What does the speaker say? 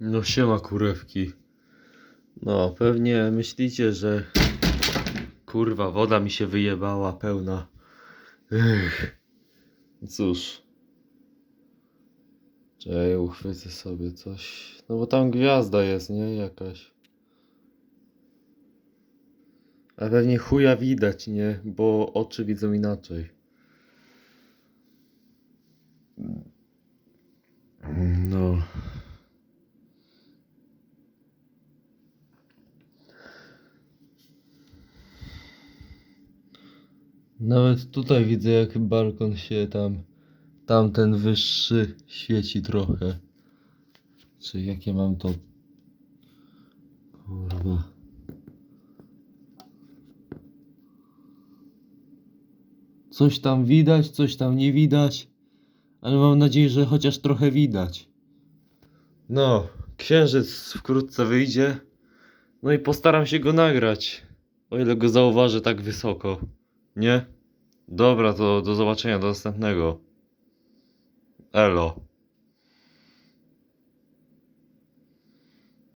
No siema kurewki. No, pewnie myślicie, że kurwa woda mi się wyjebała pełna. Ech. Cóż. Czekaj, uchwycę sobie coś. No bo tam gwiazda jest, nie? Jakaś. A pewnie chuja widać, nie? Bo oczy widzą inaczej. No. Nawet tutaj widzę, jak balkon się tam, tamten wyższy świeci trochę. Czy jakie mam to? Kurwa. Coś tam widać, coś tam nie widać, ale mam nadzieję, że chociaż trochę widać. No, księżyc wkrótce wyjdzie. No i postaram się go nagrać. O ile go zauważę tak wysoko. Nie? Dobra, to do zobaczenia, do następnego. Elo.